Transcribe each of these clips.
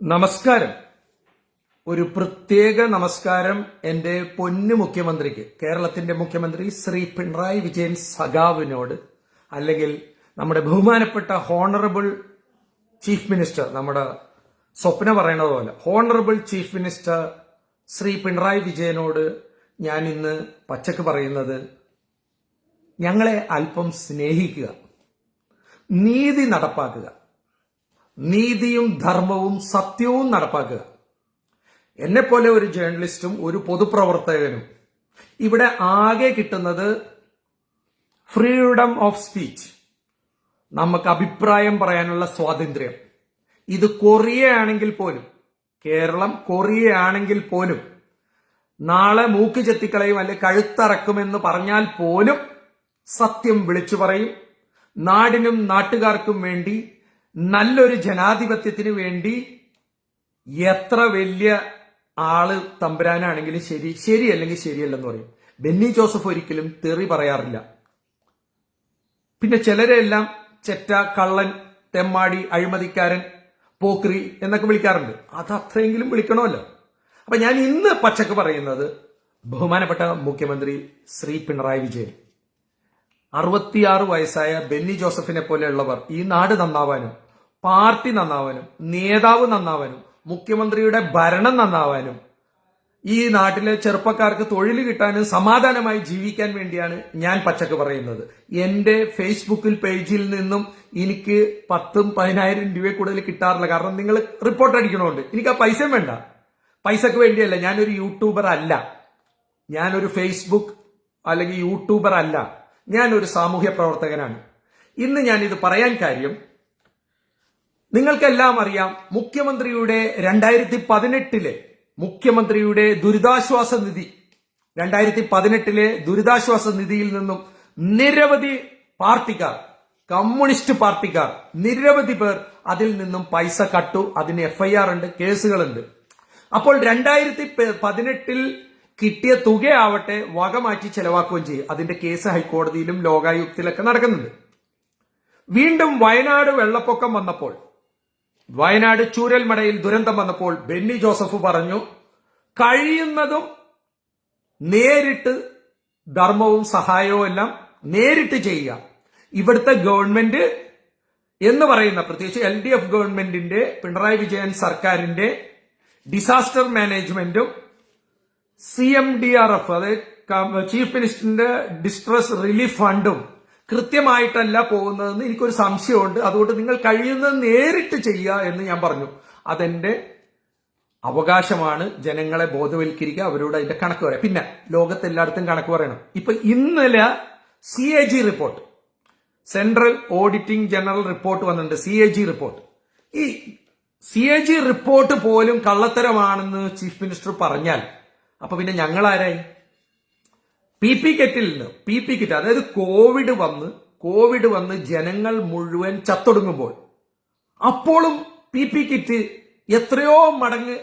നമസ്കാരം. ഒരു പ്രത്യേക നമസ്കാരം എന്റെ പൊന്നു മുഖ്യമന്ത്രിക്ക് കേരളത്തിന്റെ മുഖ്യമന്ത്രി ശ്രീ പിണറായി വിജയൻ സഖാവിനോട് അല്ലെങ്കിൽ നമ്മുടെ ബഹുമാനപ്പെട്ട ഹോണറബിൾ ചീഫ് മിനിസ്റ്റർ നമ്മുടെ സ്വപ്ന പറയുന്നത് പോലെ honourable chief minister Shri Pinarayi വിജയനോട് ഞാൻ ഇന്ന് പച്ചക്ക് പറയുന്നത് ഞങ്ങളെ അല്പം സ്നേഹിക്കുക നീതി നടപ്പാക്കുക. നീതിയും ധർമ്മവും സത്യവും നടപ്പാക്കുക. എന്നെപ്പോലെ ഒരു ജേർണലിസ്റ്റും ഒരു പൊതുപ്രവർത്തകനും ഇവിടെ ആകെ കിട്ടുന്നത് ഫ്രീഡം ഓഫ് സ്പീച്ച്. നമുക്ക് അഭിപ്രായം പറയാനുള്ള സ്വാതന്ത്ര്യം. ഇത് കൊറിയ ആണെങ്കിൽ പോലും കേരളം കൊറിയ ആണെങ്കിൽ പോലും നാളെ മൂക്ക് ചെത്തിക്കളയും അല്ലെ കഴുത്തറക്കുമെന്ന് പറഞ്ഞാൽ പോലും സത്യം വിളിച്ചു പറയും. നാടിനും നാട്ടുകാർക്കും വേണ്ടി നല്ലൊരു ജനാധിപത്യത്തിന് വേണ്ടി എത്ര വലിയ ആൾ തമ്പുരാനാണെങ്കിലും ശരി ശരി അല്ലെങ്കിൽ ശരിയല്ലെന്ന് പറയും. ബെന്നി ജോസഫ് ഒരിക്കലും തെറി പറയാറില്ല. പിന്നെ ചിലരെല്ലാം ചെറ്റ കള്ളൻ തെമ്മാടി അഴിമതിക്കാരൻ പോക്രി എന്നൊക്കെ വിളിക്കാറുണ്ട്. അത് അത്രയെങ്കിലും വിളിക്കണമല്ലോ. അപ്പൊ ഞാൻ ഇന്ന് പച്ചക്ക് പറയുന്നത് ബഹുമാനപ്പെട്ട മുഖ്യമന്ത്രി ശ്രീ പിണറായി വിജയൻ. അറുപത്തിയാറ് വയസ്സായ ബെന്നി ജോസഫിനെ പോലെയുള്ളവർ ഈ നാട് നന്നാവാനും പാർട്ടി നന്നാവാനും നേതാവ് നന്നാവാനും മുഖ്യമന്ത്രിയുടെ ഭരണം നന്നാവാനും ഈ നാട്ടിലെ ചെറുപ്പക്കാർക്ക് തൊഴിൽ കിട്ടാനും സമാധാനമായി ജീവിക്കാൻ വേണ്ടിയാണ് ഞാൻ പച്ചക്ക് പറയുന്നത്. എന്റെ ഫേസ്ബുക്കിൽ പേജിൽ നിന്നും എനിക്ക് പത്തും പതിനായിരം രൂപ കൂടുതൽ കിട്ടാറില്ല. കാരണം നിങ്ങൾ റിപ്പോർട്ട് അടിക്കണോണ്ട്. എനിക്ക് ആ പൈസയും വേണ്ട. പൈസക്ക് വേണ്ടിയല്ല. ഞാനൊരു യൂട്യൂബർ അല്ല. ഞാനൊരു ഫേസ്ബുക്ക് അല്ലെങ്കിൽ യൂട്യൂബർ അല്ല. ഞാനൊരു സാമൂഹ്യ പ്രവർത്തകനാണ്. ഇന്ന് ഞാൻ ഇത് പറയാൻ കാര്യം നിങ്ങൾക്കെല്ലാം അറിയാം മുഖ്യമന്ത്രിയുടെ രണ്ടായിരത്തി പതിനെട്ടിലെ മുഖ്യമന്ത്രിയുടെ ദുരിതാശ്വാസ നിധി രണ്ടായിരത്തി പതിനെട്ടിലെ ദുരിതാശ്വാസ നിധിയിൽ നിന്നും നിരവധി പാർട്ടിക്കാർ കമ്മ്യൂണിസ്റ്റ് പാർട്ടിക്കാർ നിരവധി പേർ അതിൽ നിന്നും പൈസ കട്ടു അതിന് എഫ്ഐആർ ഉണ്ട് കേസുകളുണ്ട്. അപ്പോൾ രണ്ടായിരത്തി പതിനെട്ടിൽ കിട്ടിയ തുകയാവട്ടെ വക മാറ്റി ചെലവാക്കുകയും ചെയ്യും. അതിന്റെ കേസ് ഹൈക്കോടതിയിലും ലോകായുക്തിലൊക്കെ നടക്കുന്നുണ്ട്. വീണ്ടും വയനാട് വെള്ളപ്പൊക്കം വന്നപ്പോൾ വയനാട് ചൂരൽമടയിൽ ദുരന്തം വന്നപ്പോൾ ബെന്നി ജോസഫ് പറഞ്ഞു കഴിയുന്നതും നേരിട്ട് ധർമ്മവും സഹായവും എല്ലാം നേരിട്ട് ചെയ്യുക. ഇവിടുത്തെ ഗവൺമെന്റ് എന്ന് പറയുന്ന പ്രത്യേകിച്ച് എൽ ഡി എഫ് ഗവൺമെന്റിന്റെ പിണറായി വിജയൻ സർക്കാരിന്റെ ഡിസാസ്റ്റർ മാനേജ്മെന്റും C M D R F അതായത് ചീഫ് മിനിസ്റ്ററിന്റെ ഡിസ്ട്രസ് റിലീഫ് ഫണ്ടും കൃത്യമായിട്ടല്ല പോകുന്നതെന്ന് എനിക്കൊരു സംശയമുണ്ട്. അതുകൊണ്ട് നിങ്ങൾ കഴിയുന്നത് നേരിട്ട് ചെയ്യുക എന്ന് ഞാൻ പറഞ്ഞു. അതെന്റെ അവകാശമാണ്. ജനങ്ങളെ ബോധവൽക്കരിക്കുക അവരോട് അതിന്റെ കണക്ക് പറയാം. പിന്നെ ലോകത്ത് എല്ലായിടത്തും കണക്ക് പറയണം. ഇപ്പൊ ഇന്നലെ C A G report central auditing general report വന്നിട്ടുണ്ട്. സി എ ജി റിപ്പോർട്ട് ഈ സി എ ജി റിപ്പോർട്ട് പോലും കള്ളത്തരമാണെന്ന് ചീഫ് മിനിസ്റ്റർ പറഞ്ഞാൽ അപ്പൊ പിന്നെ ഞങ്ങൾ ആരായി പി പി കിറ്റിൽ നിന്ന് പി പി കിറ്റ് അതായത് കോവിഡ് വന്ന് കോവിഡ് വന്ന് ജനങ്ങൾ മുഴുവൻ ചത്തൊടുങ്ങുമ്പോൾ അപ്പോഴും പി പി കിറ്റ് എത്രയോ മടങ്ങ്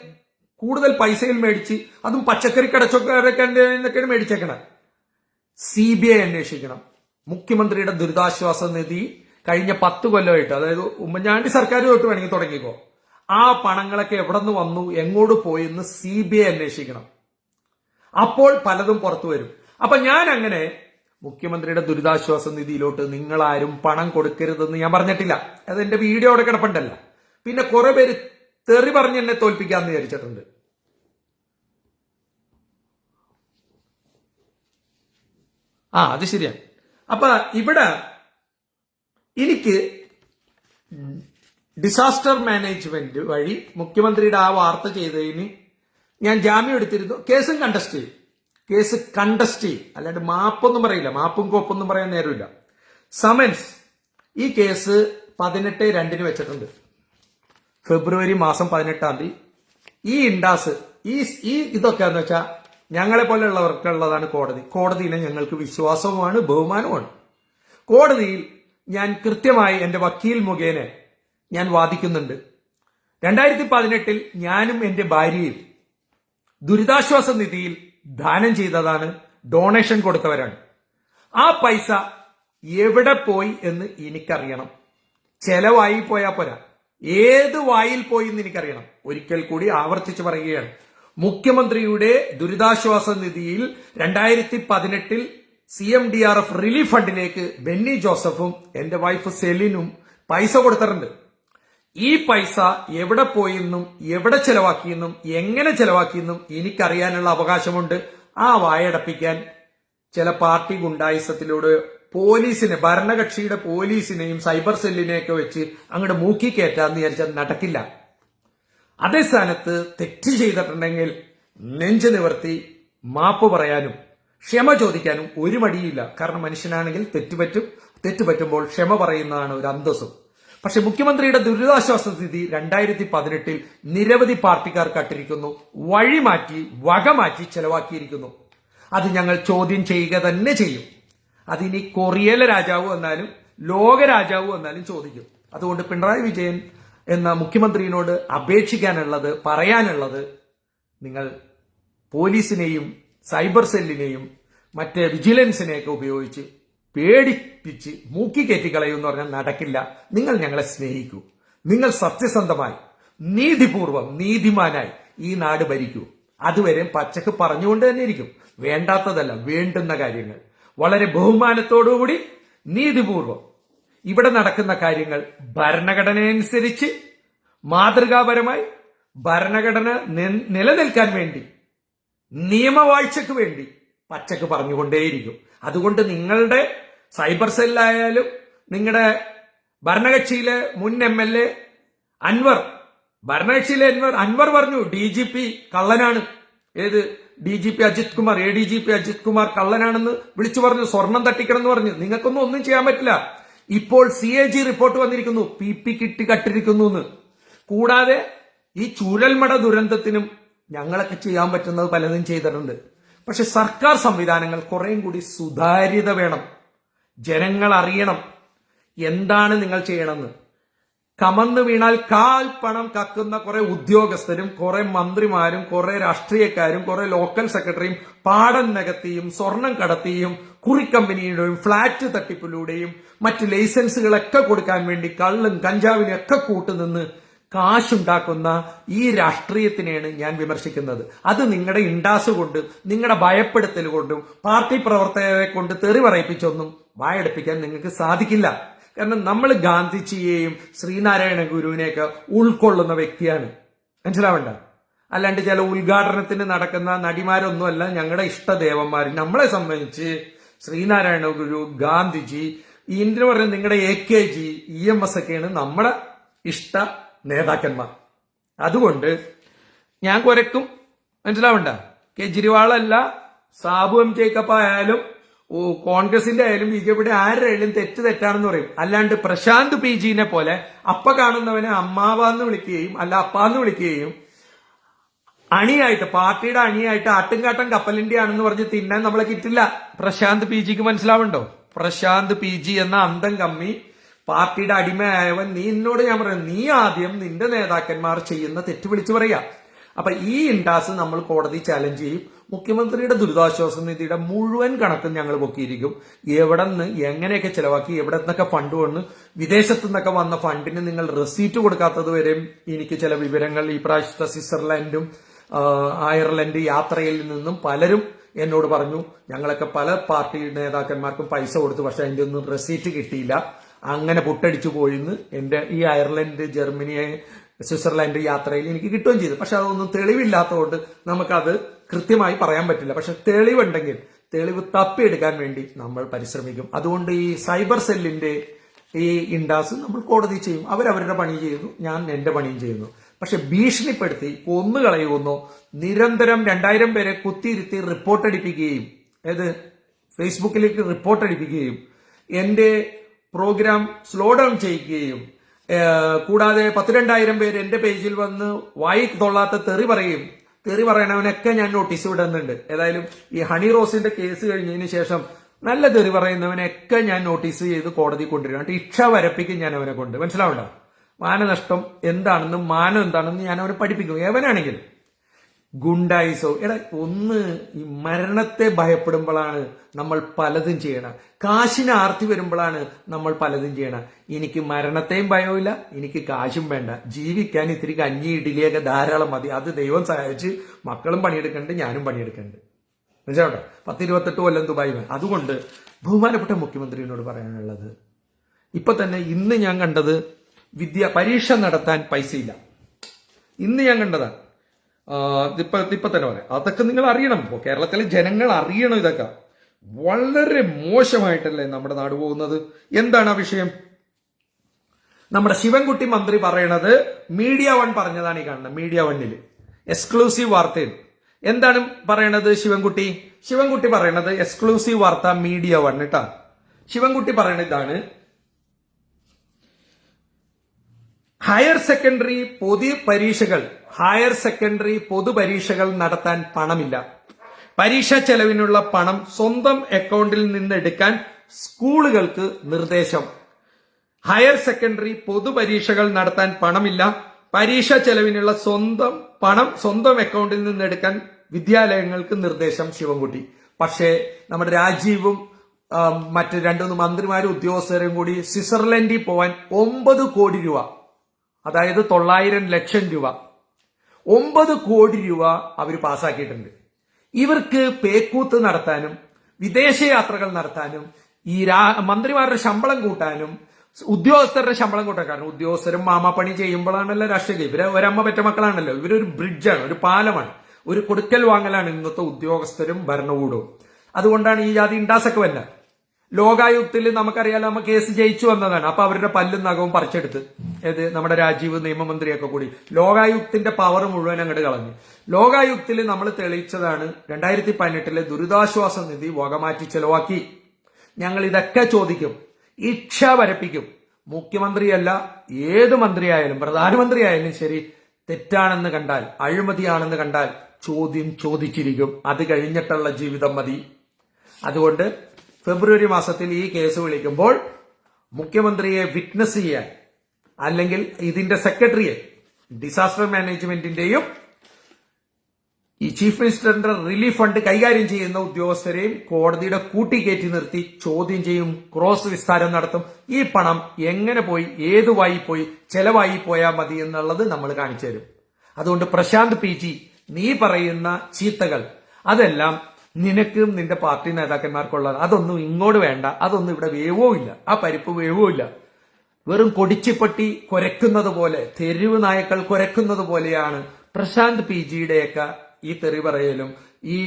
കൂടുതൽ പൈസയിൽ മേടിച്ച് അതും പച്ചക്കറി കടച്ചൊക്കെ മേടിച്ചേക്കണം സി ബി ഐ അന്വേഷിക്കണം. മുഖ്യമന്ത്രിയുടെ ദുരിതാശ്വാസ നിധി കഴിഞ്ഞ പത്ത് കൊല്ലമായിട്ട് അതായത് ഉമ്മൻചാണ്ടി സർക്കാർ തൊട്ട് വേണമെങ്കിൽ തുടങ്ങിക്കോ. ആ പണങ്ങളൊക്കെ എവിടെ നിന്ന് വന്നു? എങ്ങോട്ട് പോയി എന്ന് സി ബി ഐ അന്വേഷിക്കണം. അപ്പോൾ പലതും പുറത്തു വരും. അപ്പൊ ഞാൻ അങ്ങനെ മുഖ്യമന്ത്രിയുടെ ദുരിതാശ്വാസ നിധിയിലോട്ട് നിങ്ങളാരും പണം കൊടുക്കരുതെന്ന് ഞാൻ പറഞ്ഞിട്ടില്ല. അത് എന്റെ വീഡിയോ അവിടെ കിടപ്പുണ്ടല്ല. പിന്നെ കുറെ പേര് തെറി പറഞ്ഞ് എന്നെ തോൽപ്പിക്കാന്ന് വിചാരിച്ചിട്ടുണ്ട്. ആ അത് ശരിയാണ് അപ്പൊ ഇവിടെ എനിക്ക് ഡിസാസ്റ്റർ മാനേജ്മെന്റ് വഴി മുഖ്യമന്ത്രിയുടെ ആ വാർത്ത ചെയ്തതിന് ഞാൻ ജാമ്യം എടുത്തിരുന്നു. കേസും കണ്ടസ്റ്റ് ചെയ്യും കേസ് കണ്ടസ്റ്റ് ചെയ്യും. അല്ലാണ്ട് മാപ്പൊന്നും പറയില്ല. മാപ്പും കോപ്പൊന്നും പറയാൻ നേരമില്ല. സമൻസ് ഈ കേസ് പതിനെട്ട് രണ്ടിന് വെച്ചിട്ടുണ്ട്. ഫെബ്രുവരി മാസം പതിനെട്ടാം തീയതി. ഈ ഇൻഡാസ് ഈ ഈ ഇതൊക്കെ എന്ന് വെച്ചാൽ ഞങ്ങളെ പോലെയുള്ളവർക്കുള്ളതാണ് കോടതി. കോടതിയിലെ ഞങ്ങൾക്ക് വിശ്വാസവുമാണ് ബഹുമാനവുമാണ്. കോടതിയിൽ ഞാൻ കൃത്യമായി എന്റെ വക്കീൽ മുഖേന ഞാൻ വാദിക്കുന്നുണ്ട്. രണ്ടായിരത്തി പതിനെട്ടിൽ ഞാനും എന്റെ ഭാര്യയും ദുരിതാശ്വാസ നിധിയിൽ ദാനം ചെയ്തതാണ് ഡൊണേഷൻ കൊടുത്തവരാണ്. ആ പൈസ എവിടെ പോയി എന്ന് എനിക്കറിയണം. ചെലവായി പോയാ പോരാ. ഏത് വായിൽ പോയി എന്ന് എനിക്കറിയണം. ഒരിക്കൽ കൂടി ആവർത്തിച്ച് പറയുകയാണ്. മുഖ്യമന്ത്രിയുടെ ദുരിതാശ്വാസ നിധിയിൽ രണ്ടായിരത്തി പതിനെട്ടിൽ C M D R F relief ഫണ്ടിലേക്ക് ബെന്നി ജോസഫും എന്റെ വൈഫ് സെലിനും പൈസ കൊടുത്തിട്ടുണ്ട്. ഈ പൈസ എവിടെ പോയെന്നും എവിടെ ചെലവാക്കിയെന്നും എങ്ങനെ ചെലവാക്കിയെന്നും എനിക്കറിയാനുള്ള അവകാശമുണ്ട്. ആ വായടപ്പിക്കാൻ ചില പാർട്ടി ഗുണ്ടായിസത്തിലൂടെ പോലീസിനെ ഭരണകക്ഷിയുടെ പോലീസിനെയും സൈബർ സെല്ലിനെയൊക്കെ വെച്ച് അങ്ങോട്ട് മൂക്കി കയറ്റാന്ന് വിചാരിച്ചാൽ നടക്കില്ല. അതേ സ്ഥാനത്ത് തെറ്റ് ചെയ്തിട്ടുണ്ടെങ്കിൽ നെഞ്ചു നിവർത്തി മാപ്പ് പറയാനും ക്ഷമ ചോദിക്കാനും ഒരു മടിയില്ല. കാരണം മനുഷ്യനാണെങ്കിൽ തെറ്റുപറ്റും തെറ്റുപറ്റുമ്പോൾ ക്ഷമ പറയുന്നതാണ് ഒരു അന്തസ്സും. പക്ഷെ മുഖ്യമന്ത്രിയുടെ ദുരിതാശ്വാസ നിധി രണ്ടായിരത്തി പതിനെട്ടിൽ നിരവധി പാർട്ടിക്കാർ കട്ടിരിക്കുന്നു. വഴിമാറ്റി വകമാറ്റി ചെലവാക്കിയിരിക്കുന്നു. അത് ഞങ്ങൾ ചോദ്യം ചെയ്യുക തന്നെ ചെയ്യും. അതിനി കൊറിയയിലെ രാജാവ് എന്നാലും ലോക രാജാവ് വന്നാലും ചോദിക്കും. അതുകൊണ്ട് പിണറായി വിജയൻ എന്ന മുഖ്യമന്ത്രിയോട് അപേക്ഷിക്കാനുള്ളത് പറയാനുള്ളത് നിങ്ങൾ പോലീസിനെയും സൈബർ സെല്ലിനെയും മറ്റ് വിജിലൻസിനെയൊക്കെ ഉപയോഗിച്ച് പേടിപ്പിച്ച് മൂക്കി കയറ്റിക്കളയുമെന്ന് പറഞ്ഞാൽ നടക്കില്ല. നിങ്ങൾ ഞങ്ങളെ സ്നേഹിക്കൂ. നിങ്ങൾ സത്യസന്ധമായി നീതിപൂർവം നീതിമാനായി ഈ നാട് ഭരിക്കൂ. അതുവരെ പച്ചക്ക് പറഞ്ഞുകൊണ്ട് തന്നെ ഇരിക്കും. വേണ്ടാത്തതല്ല വേണ്ടുന്ന കാര്യങ്ങൾ. വളരെ ബഹുമാനത്തോടുകൂടി നീതിപൂർവം ഇവിടെ നടക്കുന്ന കാര്യങ്ങൾ ഭരണഘടനയനുസരിച്ച് മാതൃകാപരമായി ഭരണഘടന നിലനിൽക്കാൻ വേണ്ടി നിയമവാഴ്ചക്ക് വേണ്ടി പച്ചക്ക് പറഞ്ഞുകൊണ്ടേയിരിക്കും. അതുകൊണ്ട് നിങ്ങളുടെ സൈബർ സെല്ലായാലും നിങ്ങളുടെ ഭരണകക്ഷിയിലെ മുൻ എം എൽ എ അൻവർ ഭരണകക്ഷിയിലെ അൻവർ അൻവർ പറഞ്ഞു ഡി ജി പി കള്ളനാണ്. ഏത്? D G P Ajith Kumar A D G P Ajith Kumar കള്ളനാണെന്ന് വിളിച്ചു പറഞ്ഞു സ്വർണം തട്ടിക്കണം എന്ന് പറഞ്ഞു. നിങ്ങൾക്കൊന്നും ഒന്നും ചെയ്യാൻ പറ്റില്ല. ഇപ്പോൾ സി എ ജി റിപ്പോർട്ട് വന്നിരിക്കുന്നു. പി പി കിട്ടി കട്ടിരിക്കുന്നു എന്ന്. കൂടാതെ ഈ ചൂരൽമട ദുരന്തത്തിനും ഞങ്ങളൊക്കെ ചെയ്യാൻ പറ്റുന്നത് പലതും ചെയ്തിട്ടുണ്ട്. പക്ഷെ സർക്കാർ സംവിധാനങ്ങൾ കുറേയും കൂടി സുതാര്യത വേണം. ജനങ്ങൾ അറിയണം എന്താണ് നിങ്ങൾ ചെയ്യണമെന്ന്. കമന്ന് വീണാൽ കാൽ പണം കക്കുന്ന കുറെ ഉദ്യോഗസ്ഥരും കുറെ മന്ത്രിമാരും കുറെ രാഷ്ട്രീയക്കാരും കുറെ ലോക്കൽ സെക്രട്ടറിയും പാടം നികത്തിയും സ്വർണം കടത്തിയും കുറിക്കമ്പനിയുടെയും ഫ്ളാറ്റ് തട്ടിപ്പിലൂടെയും മറ്റ് ലൈസൻസുകളൊക്കെ കൊടുക്കാൻ വേണ്ടി കള്ളും കഞ്ചാവിനും ഒക്കെ കൂട്ടുനിന്ന് കാശുണ്ടാക്കുന്ന ഈ രാഷ്ട്രീയത്തിനെയാണ് ഞാൻ വിമർശിക്കുന്നത്. അത് നിങ്ങളുടെ ഇണ്ടാസ് കൊണ്ട് നിങ്ങളുടെ ഭയപ്പെടുത്തൽ കൊണ്ടും പാർട്ടി പ്രവർത്തകരെ കൊണ്ട് തെറി പറയിപ്പിച്ചൊന്നും വായടുപ്പിക്കാൻ നിങ്ങൾക്ക് സാധിക്കില്ല. കാരണം നമ്മൾ ഗാന്ധിജിയെയും ശ്രീനാരായണ ഗുരുവിനെയൊക്കെ ഉൾക്കൊള്ളുന്ന വ്യക്തിയാണ്. മനസ്സിലാവണ്ട? അല്ലാണ്ട് ചില ഉദ്ഘാടനത്തിന് നടക്കുന്ന നടിമാരൊന്നുമല്ല ഞങ്ങളുടെ ഇഷ്ടദേവന്മാർ നമ്മളെ സംബന്ധിച്ച് ശ്രീനാരായണ ഗുരു ഗാന്ധിജി ഈ പറഞ്ഞ പറയുന്നത് നിങ്ങളുടെ A K G E M S ഒക്കെയാണ് നമ്മുടെ ഇഷ്ട നേതാക്കന്മാർ. അതുകൊണ്ട് ഞാൻ കുരക്കും മനസ്സിലാവണ്ട. കെജ്രിവാളല്ല സാബു എം ജേക്കബ് ആയാലും കോൺഗ്രസിന്റെ ആയാലും ബി ജെ പിയുടെ ആരുടെ തെറ്റ് തെറ്റാണെന്ന് പറയും. അല്ലാണ്ട് പ്രശാന്ത് പി ജിനെ പോലെ അപ്പ കാണുന്നവനെ അമ്മാവാന്ന് വിളിക്കുകയും അല്ല അപ്പാന്ന് വിളിക്കുകയും അണിയായിട്ട് പാർട്ടിയുടെ അണിയായിട്ട് ആട്ടുംകാട്ടം കപ്പലിന്റെ ആണെന്ന് പറഞ്ഞ് തിന്നാൻ നമ്മളെ കിട്ടില്ല. പ്രശാന്ത് പി ജിക്ക് മനസ്സിലാവുണ്ടോ? പ്രശാന്ത് പി ജി എന്ന അന്തം കമ്മി പാർട്ടിയുടെ അടിമയായവൻ നീ എന്നോട് ഞാൻ പറയാം നീ ആദ്യം നിന്റെ നേതാക്കന്മാർ ചെയ്യുന്ന തെറ്റ് വിളിച്ചു പറയാ. അപ്പൊ ഈ ഇൻഡാസ് നമ്മൾ കോടതി ചാലഞ്ച് ചെയ്യും. മുഖ്യമന്ത്രിയുടെ ദുരിതാശ്വാസ നിധിയുടെ മുഴുവൻ കണക്കും ഞങ്ങൾ പൊക്കിയിരിക്കും. എവിടെ നിന്ന് എങ്ങനെയൊക്കെ ചിലവാക്കി എവിടെ നിന്നൊക്കെ ഫണ്ട് വന്ന് വിദേശത്തു നിന്നൊക്കെ വന്ന ഫണ്ടിന് നിങ്ങൾ റെസീറ്റ് കൊടുക്കാത്തത് വരെയും എനിക്ക് ചില വിവരങ്ങൾ ഈ പ്രാവശ്യത്തെ സ്വിറ്റ്സർലാൻഡും അയർലൻഡ് യാത്രയിൽ നിന്നും പലരും എന്നോട് പറഞ്ഞു ഞങ്ങളൊക്കെ പല പാർട്ടി നേതാക്കന്മാർക്കും പൈസ കൊടുത്തു പക്ഷെ അതിന്റെ ഒന്നും റെസീറ്റ് കിട്ടിയില്ല. അങ്ങനെ പൊട്ടടിച്ചു പോയിന്ന് എന്റെ ഈ അയർലൻഡ് ജർമ്മനി സ്വിറ്റ്സർലാൻഡ് യാത്രയിൽ എനിക്ക് കിട്ടുകയും ചെയ്തു. പക്ഷെ അതൊന്നും തെളിവില്ലാത്തതുകൊണ്ട് നമുക്കത് കൃത്യമായി പറയാൻ പറ്റില്ല. പക്ഷെ തെളിവുണ്ടെങ്കിൽ തെളിവ് തപ്പിയെടുക്കാൻ വേണ്ടി നമ്മൾ പരിശ്രമിക്കും. അതുകൊണ്ട് ഈ സൈബർ സെല്ലിന്റെ ഈ ഇൻഡാസ് നമ്മൾ കോടതി ചെയ്യും. അവരവരുടെ പണി ചെയ്യുന്നു. ഞാൻ എന്റെ പണിയും ചെയ്യുന്നു. പക്ഷെ ഭീഷണിപ്പെടുത്തി കൊന്നുകളയുന്നു നിരന്തരം രണ്ടായിരം പേരെ കുത്തിയിരുത്തി റിപ്പോർട്ട് അടിപ്പിക്കുകയും അതായത് ഫേസ്ബുക്കിലേക്ക് റിപ്പോർട്ട് അടിപ്പിക്കുകയും എന്റെ പ്രോഗ്രാം സ്ലോ ഡൗൺ ചെയ്യുകയും കൂടാതെ പത്ത് രണ്ടായിരം പേര് എന്റെ പേജിൽ വന്ന് വായി തൊള്ളാത്ത തെറി പറയും. തെറി പറയണവനൊക്കെ ഞാൻ നോട്ടീസ് വിടുന്നുണ്ട്. ഏതായാലും ഈ ഹണി റോസിന്റെ കേസ് കഴിഞ്ഞതിന് ശേഷം നല്ല തെറി പറയുന്നവനൊക്കെ ഞാൻ നോട്ടീസ് ചെയ്ത് കോടതി കൊണ്ടുവരും. എന്നിട്ട് ഇക്ഷ വരപ്പിക്കും ഞാൻ അവനെ കൊണ്ട്. മനസ്സിലാവണ്ട? മാനനഷ്ടം എന്താണെന്നും മാനം എന്താണെന്നും ഞാൻ അവനെ പഠിപ്പിക്കും. എവനാണെങ്കിലും ഗുണ്ടായിസോ. എടാ ഒന്ന് ഈ മരണത്തെ ഭയപ്പെടുമ്പോഴാണ് നമ്മൾ പലതും ചെയ്യണം. കാശിന് ആർത്തി വരുമ്പോഴാണ് നമ്മൾ പലതും ചെയ്യണം. എനിക്ക് മരണത്തെയും ഭയമില്ല എനിക്ക് കാശും വേണ്ട. ജീവിക്കാൻ ഇത്തിരി കഞ്ഞി ഇഡലിയൊക്കെ ധാരാളം മതി. അത് ദൈവം സഹായിച്ച് മക്കളും പണിയെടുക്കണ്ട് ഞാനും പണിയെടുക്കണ്ട്. മനസ്സിലാവട്ടെ? പത്തിരുപത്തെട്ട് കൊല്ലം ദുബായി അതുകൊണ്ട് ബഹുമാനപ്പെട്ട മുഖ്യമന്ത്രിയോട് പറയാനുള്ളത് ഇപ്പൊ തന്നെ ഇന്ന് ഞാൻ കണ്ടത് വിദ്യ പരീക്ഷ നടത്താൻ പൈസയില്ല. ഇന്ന് ഞാൻ കണ്ടതാണ് ഇപ്പൊ ഇപ്പൊ തന്നെ പറയാം. അതൊക്കെ നിങ്ങൾ അറിയണം ഇപ്പോ കേരളത്തിലെ ജനങ്ങൾ അറിയണം ഇതൊക്കെ. വളരെ മോശമായിട്ടല്ലേ നമ്മുടെ നാട് പോകുന്നത്? എന്താണ് ആ വിഷയം? നമ്മുടെ ശിവൻകുട്ടി മന്ത്രി പറയണത് മീഡിയ വൺ പറഞ്ഞതാണ് ഈ കാണുന്നത്. മീഡിയ വണ്ണിൽ. എക്സ്ക്ലൂസീവ് വാർത്തയിൽ. എന്താണ് പറയണത് ശിവൻകുട്ടി? ശിവൻകുട്ടി പറയണത് എക്സ്ക്ലൂസീവ് വാർത്ത മീഡിയ വൺ കേട്ടാ ശിവൻകുട്ടി പറയണ ഇതാണ് ഹയർ സെക്കൻഡറി പൊതു പരീക്ഷകൾ ഹയർ സെക്കൻഡറി പൊതുപരീക്ഷകൾ നടത്താൻ പണമില്ല. പരീക്ഷാ ചെലവിനുള്ള പണം സ്വന്തം അക്കൗണ്ടിൽ നിന്ന് എടുക്കാൻ സ്കൂളുകൾക്ക് നിർദ്ദേശം. ഹയർ സെക്കൻഡറി പൊതുപരീക്ഷകൾ നടത്താൻ പണമില്ല. പരീക്ഷാ ചെലവിനുള്ള സ്വന്തം പണം സ്വന്തം അക്കൗണ്ടിൽ നിന്ന് എടുക്കാൻ വിദ്യാലയങ്ങൾക്ക് നിർദ്ദേശം ശിവൻകുട്ടി. പക്ഷേ നമ്മുടെ രാജീവും മറ്റ് രണ്ടുമൂന്ന് മന്ത്രിമാരും ഉദ്യോഗസ്ഥരും കൂടി സ്വിറ്റ്സർലൻഡിൽ പോവാൻ ഒമ്പത് കോടി രൂപ. അതായത് തൊള്ളായിരം ലക്ഷം രൂപ. ഒമ്പത് കോടി രൂപ അവർ പാസാക്കിയിട്ടുണ്ട് ഇവർക്ക് പേക്കൂത്ത് നടത്താനും വിദേശയാത്രകൾ നടത്താനും ഈ മന്ത്രിമാരുടെ ശമ്പളം കൂട്ടാനും ഉദ്യോഗസ്ഥരുടെ ശമ്പളം കൂട്ടാൻ കാരണം ഉദ്യോഗസ്ഥരും മാമാപ്പണി ചെയ്യുമ്പോഴാണല്ലോ രാഷ്ട്രീയ. ഇവരെ ഒരമ്മ പെറ്റ മക്കളാണല്ലോ. ഇവരൊരു ബ്രിഡ്ജാണ് ഒരു പാലമാണ്. ഒരു കൊടുക്കൽ വാങ്ങലാണ് ഇന്നത്തെ ഉദ്യോഗസ്ഥരും ഭരണകൂടവും. അതുകൊണ്ടാണ് ഈ ജാതി ഇണ്ടാസൊക്കെ വല്ല ലോകായുക്തിൽ നമുക്കറിയാലോ നമ്മ കേസ് ജയിച്ചു വന്നതാണ്. അപ്പൊ അവരുടെ പല്ലും നഖവും പറിച്ചെടുത്ത്. ഏത്? നമ്മുടെ രാജീവ് നിയമമന്ത്രിയൊക്കെ കൂടി. ലോകായുക്തിന്റെ പവർ മുഴുവൻ അങ്ങോട്ട് കളഞ്ഞു. ലോകായുക്തിൽ നമ്മൾ തെളിയിച്ചതാണ് രണ്ടായിരത്തി പതിനെട്ടിലെ ദുരിതാശ്വാസ നിധി വകമാറ്റി ചെലവാക്കി. ഞങ്ങൾ ഇതൊക്കെ ചോദിക്കും. ഇച്ഛ വരപ്പിക്കും. മുഖ്യമന്ത്രിയല്ല ഏത് മന്ത്രിയായാലും പ്രധാനമന്ത്രിയായാലും ശരി തെറ്റാണെന്ന് കണ്ടാൽ അഴിമതിയാണെന്ന് കണ്ടാൽ ചോദ്യം ചോദിച്ചിരിക്കും. അത് കഴിഞ്ഞിട്ടുള്ള ജീവിതം മതി. അതുകൊണ്ട് ഫെബ്രുവരി മാസത്തിൽ ഈ കേസ് വിളിക്കുമ്പോൾ മുഖ്യമന്ത്രിയെ വിറ്റ്നസ് ചെയ്യാൻ അല്ലെങ്കിൽ ഇതിന്റെ സെക്രട്ടറിയെ ഡിസാസ്റ്റർ മാനേജ്മെന്റിന്റെയും ഈ ചീഫ് മിനിസ്റ്ററിന്റെ റിലീഫ് ഫണ്ട് കൈകാര്യം ചെയ്യുന്ന ഉദ്യോഗസ്ഥരെയും കോടതിയുടെ കൂട്ടിക്കയറ്റി നിർത്തി ചോദ്യം ചെയ്യും ക്രോസ് വിസ്താരം നടത്തും. ഈ പണം എങ്ങനെ പോയി ഏത് വഴി പോയി ചെലവായി പോയാൽ മതി എന്നുള്ളത് നമ്മൾ കാണിച്ചു തരും. അതുകൊണ്ട് പ്രശാന്ത് പി ജി നീ പറയുന്ന ചീത്തകൾ അതെല്ലാം നിനക്കും നിന്റെ പാർട്ടി നേതാക്കന്മാർക്കുള്ളത് അതൊന്നും ഇങ്ങോട്ട് വേണ്ട. അതൊന്നും ഇവിടെ വേവോ ഇല്ല. ആ പരിപ്പ് വേവോ ഇല്ല. വെറും കൊടിച്ചിപ്പട്ടി കുരക്കുന്നത് പോലെ തെരുവ് നായക്കൾ കുരക്കുന്നത് പോലെയാണ് പ്രശാന്ത് പി ജിയുടെയൊക്കെ ഈ തെറി പറയലും ഈ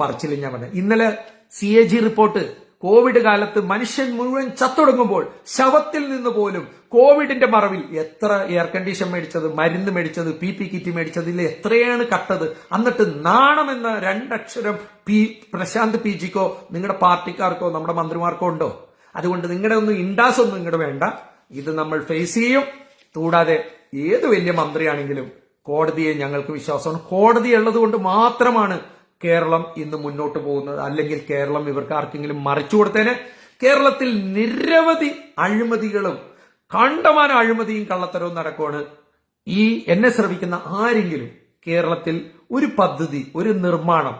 പറച്ചിലും ഞാൻ പറഞ്ഞത്. ഇന്നലെ C A G report Covid കാലത്ത് മനുഷ്യൻ മുഴുവൻ ചത്തൊടുങ്ങുമ്പോൾ ശവത്തിൽ നിന്ന് പോലും കോവിഡിന്റെ മറവിൽ എത്ര എയർ കണ്ടീഷൻ മേടിച്ചത് മരുന്ന് മേടിച്ചത് പി പി കിറ്റ് മേടിച്ചത് ഇതിൽ എത്രയാണ് കട്ടത് എന്നിട്ട് നാണമെന്ന രണ്ടക്ഷരം പി പ്രശാന്ത് പി ജിക്കോ നിങ്ങളുടെ പാർട്ടിക്കാർക്കോ നമ്മുടെ മന്ത്രിമാർക്കോ ഉണ്ടോ? അതുകൊണ്ട് നിങ്ങളുടെ ഒന്നും ഇൻഡാസ് ഒന്നും നിങ്ങളുടെ വേണ്ട. ഇത് നമ്മൾ ഫേസ് ചെയ്യും. കൂടാതെ ഏത് വലിയ മന്ത്രിയാണെങ്കിലും കോടതിയെ ഞങ്ങൾക്ക് വിശ്വാസമാണ്. കോടതി ഉള്ളത് കൊണ്ട് മാത്രമാണ് കേരളം ഇന്ന് മുന്നോട്ട് പോകുന്നത്. അല്ലെങ്കിൽ കേരളം ഇവർക്ക് ആർക്കെങ്കിലും മറിച്ചു കൊടുത്തേനെ കേരളത്തിൽ നിരവധി അഴിമതികളും കണ്ടമാന അഴിമതിയും കള്ളത്തരവും നടക്കുവാണ്. ഈ എന്നെ ശ്രമിക്കുന്ന ആരെങ്കിലും കേരളത്തിൽ ഒരു പദ്ധതി ഒരു നിർമ്മാണം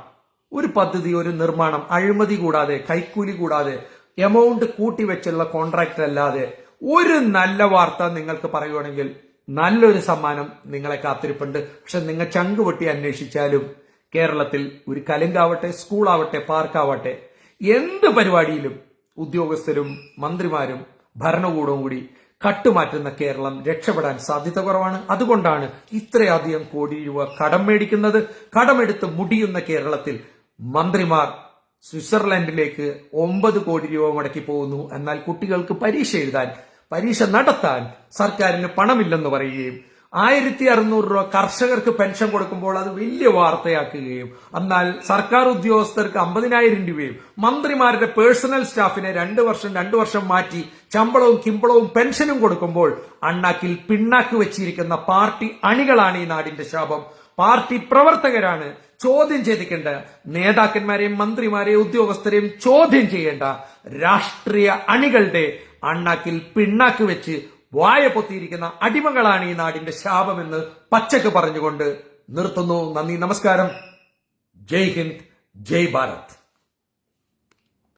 ഒരു പദ്ധതി ഒരു നിർമ്മാണം അഴിമതി കൂടാതെ കൈക്കൂലി കൂടാതെ എമൗണ്ട് കൂട്ടിവെച്ചുള്ള കോൺട്രാക്ട് അല്ലാതെ ഒരു നല്ല വാർത്ത നിങ്ങൾക്ക് പറയുവാണെങ്കിൽ നല്ലൊരു സമ്മാനം നിങ്ങളെ കാത്തിരിപ്പുണ്ട്. പക്ഷെ നിങ്ങൾ ചങ്ക് പൊട്ടി അന്വേഷിച്ചാലും കേരളത്തിൽ ഒരു കലുങ്കാവട്ടെ സ്കൂളാവട്ടെ പാർക്കാവട്ടെ എന്ത് പരിപാടിയിലും ഉദ്യോഗസ്ഥരും മന്ത്രിമാരും ഭരണകൂടവും കൂടി കട്ടുമാറ്റുന്ന കേരളം രക്ഷപ്പെടാൻ സാധ്യത കുറവാണ്. അതുകൊണ്ടാണ് ഇത്രയധികം കോടി രൂപ കടം മേടിക്കുന്നത്. കടമെടുത്ത് മുടിയുന്ന കേരളത്തിൽ മന്ത്രിമാർ സ്വിറ്റ്സർലൻഡിലേക്ക് ഒമ്പത് കോടി രൂപ മുടക്കി പോകുന്നു. എന്നാൽ കുട്ടികൾക്ക് പരീക്ഷ എഴുതാൻ പരീക്ഷ നടത്താൻ സർക്കാരിന് പണമില്ലെന്ന് പറയുകയും ആയിരത്തി അറുന്നൂറ് രൂപ കർഷകർക്ക് പെൻഷൻ കൊടുക്കുമ്പോൾ അത് വലിയ വാർത്തയാക്കുകയും എന്നാൽ സർക്കാർ ഉദ്യോഗസ്ഥർക്ക് അമ്പതിനായിരം രൂപയും മന്ത്രിമാരുടെ പേഴ്സണൽ സ്റ്റാഫിനെ രണ്ട് വർഷം രണ്ടു വർഷം മാറ്റി ശമ്പളവും കിമ്പളവും പെൻഷനും കൊടുക്കുമ്പോൾ അണ്ണാക്കിൽ പിണ്ണാക്ക് വെച്ചിരിക്കുന്ന പാർട്ടി അണികളാണ് ഈ നാടിന്റെ ശാപം. പാർട്ടി പ്രവർത്തകരാണ് ചോദ്യം ചെയ്തിക്കേണ്ട നേതാക്കന്മാരെയും മന്ത്രിമാരെയും ഉദ്യോഗസ്ഥരെയും ചോദ്യം ചെയ്യേണ്ട രാഷ്ട്രീയ അണികളുടെ അണ്ണാക്കിൽ പിണ്ണാക്ക് വെച്ച് വായ പൊത്തിയിരിക്കുന്ന അടിമകളാണ് ഈ നാടിന്റെ ശാപമെന്ന് പച്ചക്ക് പറഞ്ഞുകൊണ്ട് നിർത്തുന്നു. നന്ദി നമസ്കാരം. ജയ് ഹിന്ദ് ജയ് ഭാരത്.